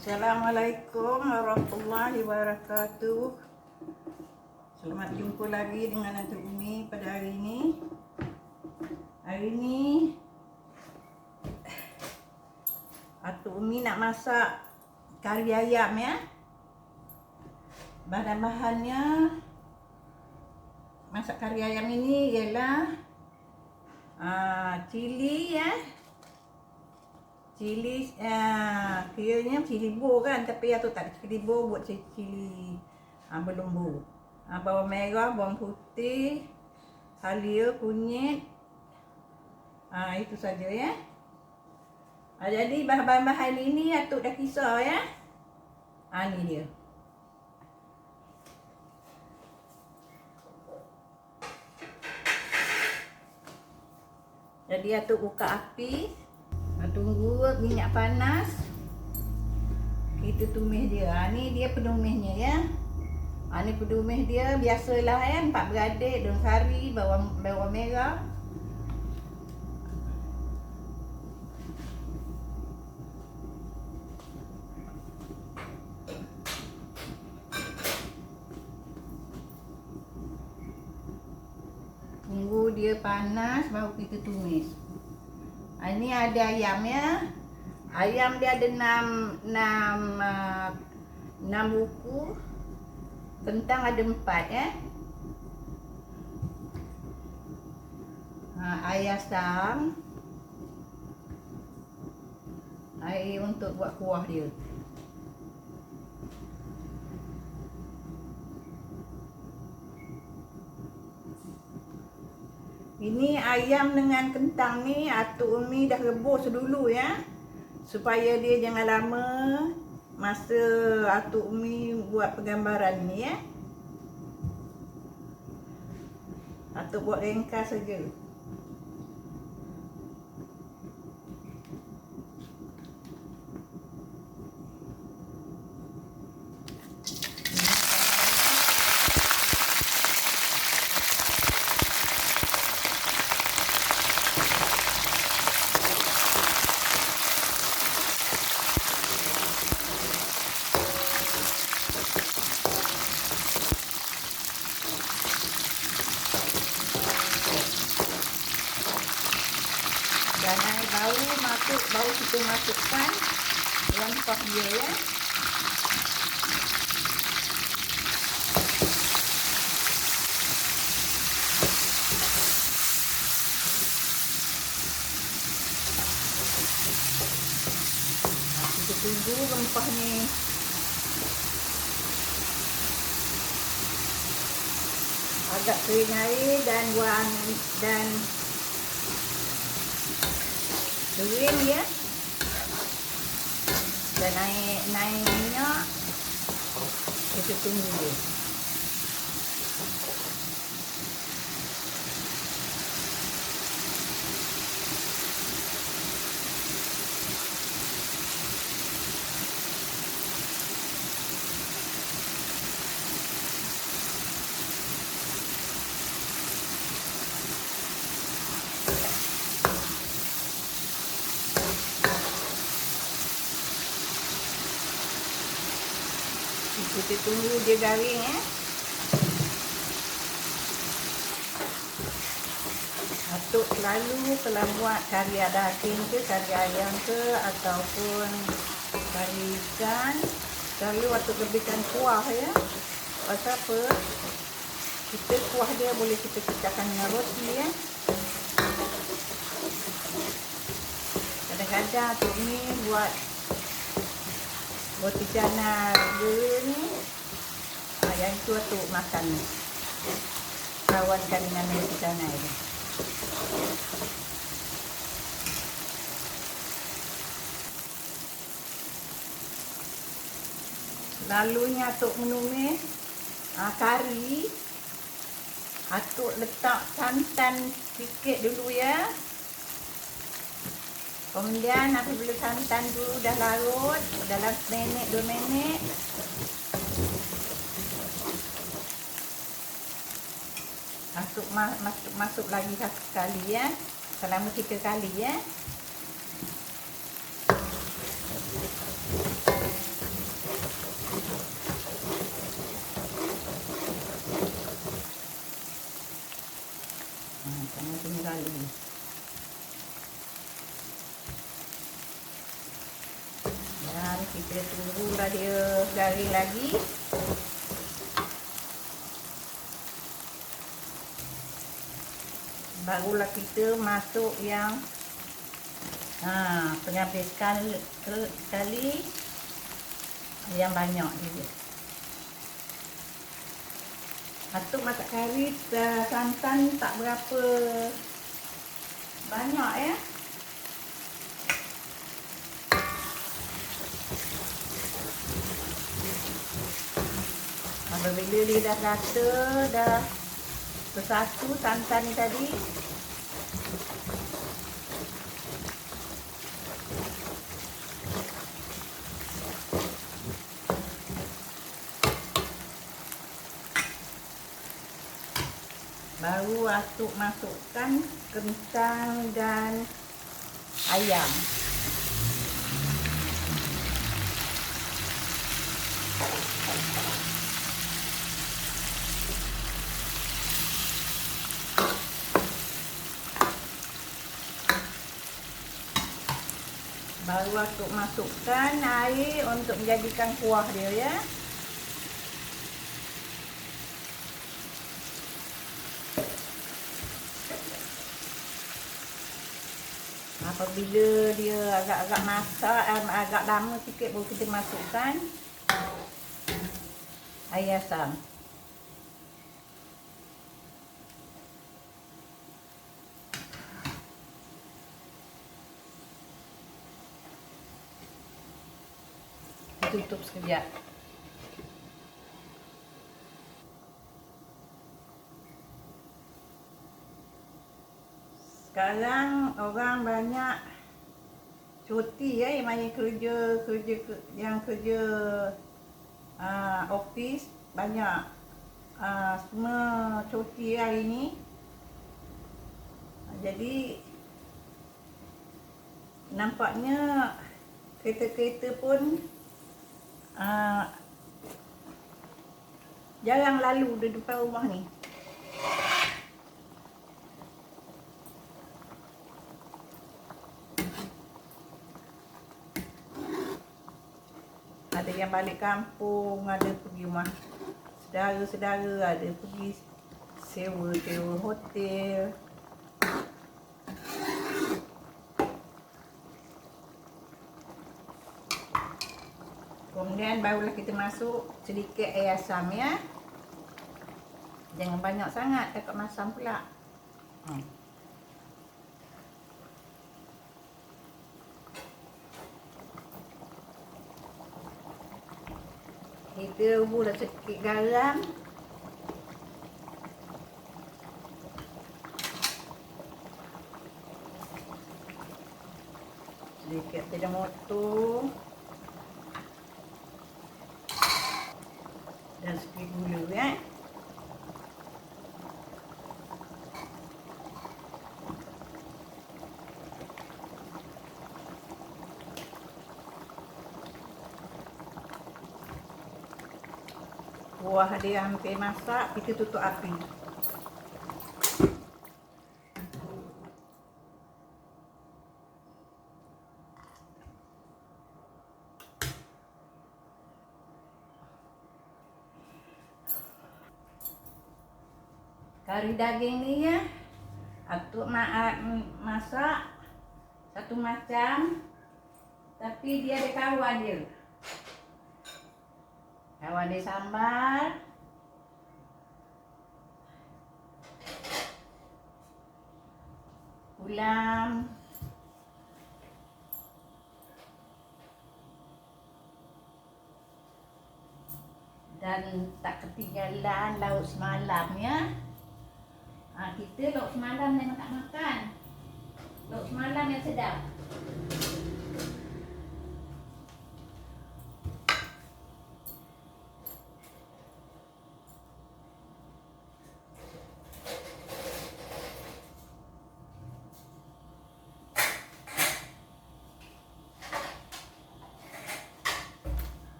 Assalamualaikum warahmatullahi wabarakatuh. Selamat jumpa lagi dengan Atuk Umi pada hari ini. Hari ini Atuk Umi nak masak kari ayam ya. Bahan-bahannya masak kari ayam ini ialah uh, cili ya. Cili uh, kiranya cili bo kan tapi atau tak cili bo buat cili, cili uh, berlembu. Uh, bawang merah, bawang putih, halia, kunyit. Uh, itu saja ya. Uh, jadi bahan-bahan ini atuk dah kisah ya. Ah uh, ni dia. Jadi atuk buka api. Tunggu minyak panas. Kita tumis dia. Ha, ni dia penumisnya ya. Ha, ni penumis dia biasalah ya. Empat beradik, daun sari, bawang, bawang merah. Tunggu dia panas baru kita tumis. Ha, ini ada ayam ya. Ayam dia ada 6 6 uh, 6 buku. Kentang ada 4 ya. Ha, air asam. Air untuk buat kuah dia. Ini ayam dengan kentang ni Atuk Umi dah rebus dulu ya. Supaya dia jangan lama masa Atuk Umi buat penggambaran ni ya. Atuk buat ringkas saja. Dan air bau masuk, bau kita masukkan dalam kuah dia ya. Kita tunggu rempah ni agak kering air dan buang dan kering ya dan naik naik minyak. Kita tunggu dia kita tunggu dia garing eh. Atuk selalu kalau buat kari ada asin ke, kari ayam ke ataupun kari ikan. Selalu atuk lebihkan kuah ya. Pasal apa? Kita kuah dia boleh kita pecahkan dengan roti ya. Kadang-kadang atuk ni buat roti canai. Dia ni yang itu atuk makan. Kawankan dengan roti canai ni lalunya atuk menumis ha, kari atuk letak santan sikit dulu ya. Kemudian apabila santan dulu dah larut dalam seminit dua minit masuk masuk masuk lagi satu kali ya selama tiga kali ya. Dan kita tunggulah dia garing lagi. Barulah kita masuk yang ha, penghabis sekali, yang banyak juga. Atuk masak kari uh, santan tak berapa banyak ya. Apabila dia dah rata, dah bersatu santan ni tadi, baru atuk masukkan kentang dan ayam. Baru atuk masukkan air untuk menjadikan kuah dia ya. Apabila dia agak-agak masak, um, agak lama sikit baru kita masukkan air asam. Tutup sekejap. Sekarang orang banyak cuti ya yang kerja kerja ke- yang kerja uh, office banyak uh, semua cuti hari ni. Jadi nampaknya kereta-kereta pun uh, jarang lalu di depan rumah ni. Ada yang balik kampung, ada pergi rumah saudara-saudara, ada pergi sewa-sewa hotel. Barulah kita masuk sedikit air asam ya. Jangan banyak sangat takut masam pula. Hmm. Kita ubahlah sikit garam. Sedikit tidak motor. Dan sikit gula ya. Kuah dia hampir masak, kita tutup api. Kari daging ni ya, atuk ma masak satu macam, tapi dia ada kawan dia. Kawan dia sambal. Ulam. Dan tak ketinggalan lauk semalam ya. Ha, kita lauk semalam memang tak makan. Lauk semalam yang sedap.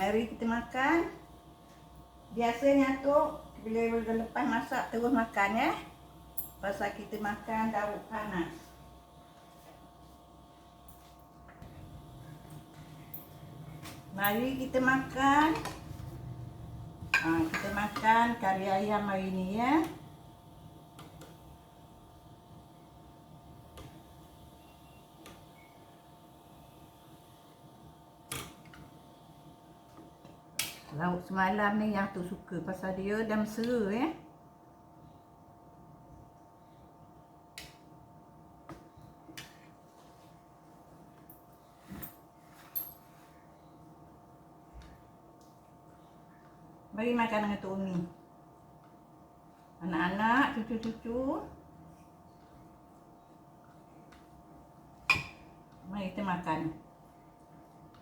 Mari kita makan. Biasanya tu bila dah lepas masak terus makan ya. Pasal kita makan daun panas. Mari kita makan. Ha, kita makan kari ayam hari ni ya. Lauk semalam ni yang tu suka pasal dia dah mesra eh. Mari makan dengan Tok Umi. Anak-anak, cucu-cucu. Mari kita makan.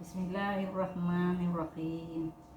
Bismillahirrahmanirrahim.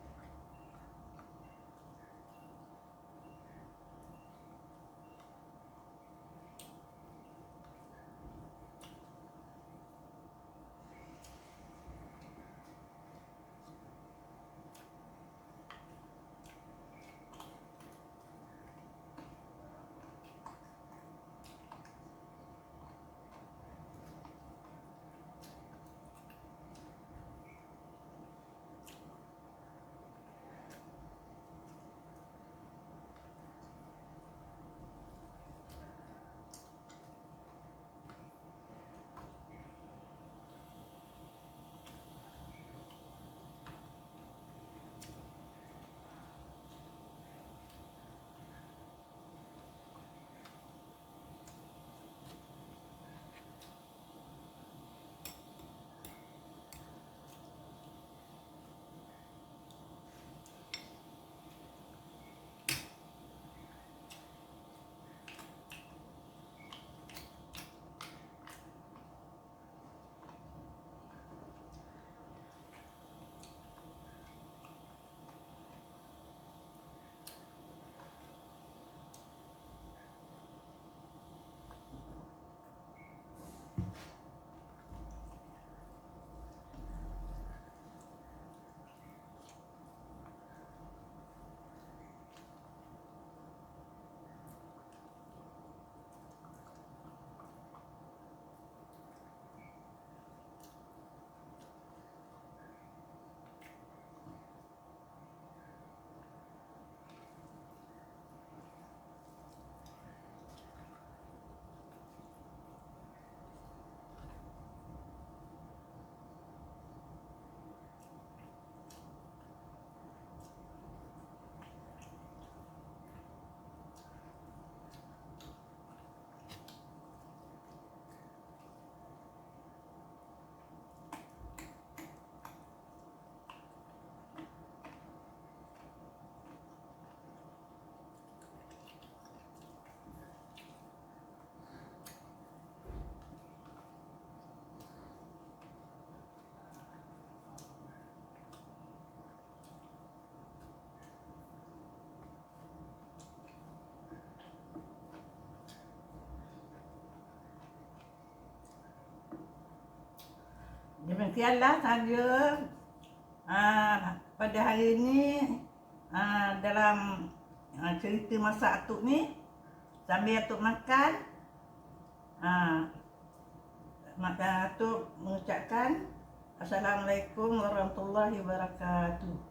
Demikianlah saja uh, pada hari ini uh, dalam uh, cerita masak atuk ni sambil atuk makan uh, maka atuk mengucapkan Assalamualaikum warahmatullahi wabarakatuh.